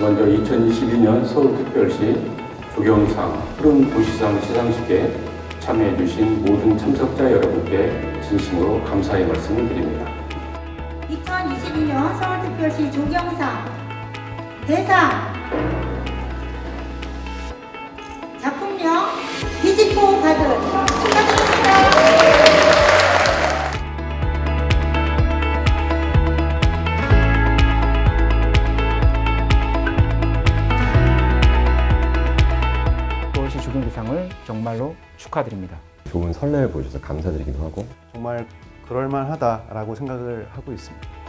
먼저 2022년 서울특별시 조경상 푸른 도시상 시상식에 참여해주신 모든 참석자 여러분께 진심으로 감사의 말씀을 드립니다. 2022년 서울특별시 조경상 대상 서울시 조경대상을 정말로 축하드립니다. 좋은 선례를 보여주셔서 감사드리기도 하고 정말 그럴만하다라고 생각을 하고 있습니다.